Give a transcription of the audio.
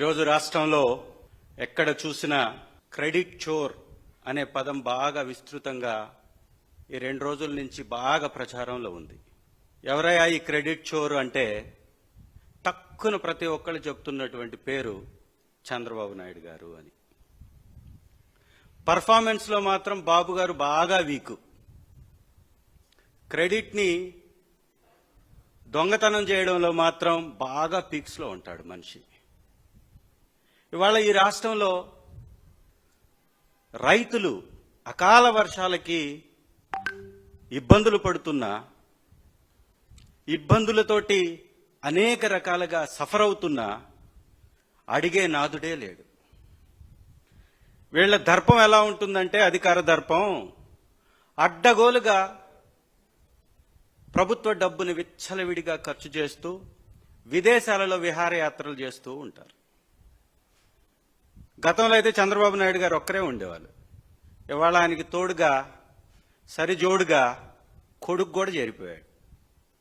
ఈరోజు రాష్ట్రంలో ఎక్కడ చూసినా క్రెడిట్ చోర్ అనే పదం బాగా విస్తృతంగా ఈ రెండు రోజుల నుంచి బాగా ప్రచారంలో ఉంది. ఎవరయ్యా ఈ క్రెడిట్ చోర్ అంటే? టక్కున ప్రతి ఒక్కళ్ళు చెప్తున్నటువంటి పేరు చంద్రబాబు నాయుడు గారు అని. పర్ఫార్మెన్స్లో మాత్రం బాబు గారు బాగా వీకు. క్రెడిట్ని దొంగతనం చేయడంలో మాత్రం బాగా పీక్స్లో ఉంటాడు మనిషి. ఇవాళ ఈ రాష్ట్రంలో రైతులు అకాల వర్షాలకి ఇబ్బందులు పడుతున్న ఇబ్బందులతోటి అనేక రకాలుగా సఫర్ అవుతున్న అడిగే నాదుడే లేడు. వీళ్ళ దర్పం ఎలా ఉంటుందంటే అధికార దర్పం. అడ్డగోలుగా ప్రభుత్వ డబ్బుని విచ్చలవిడిగా ఖర్చు చేస్తూ విదేశాలలో విహారయాత్రలు చేస్తూ ఉంటారు. గతంలో అయితే చంద్రబాబు నాయుడు గారు ఒక్కరే ఉండేవాళ్ళు. ఇవాళ ఆయనకి తోడుగా సరిజోడుగా కొడుకు కూడా చేరిపోయాడు.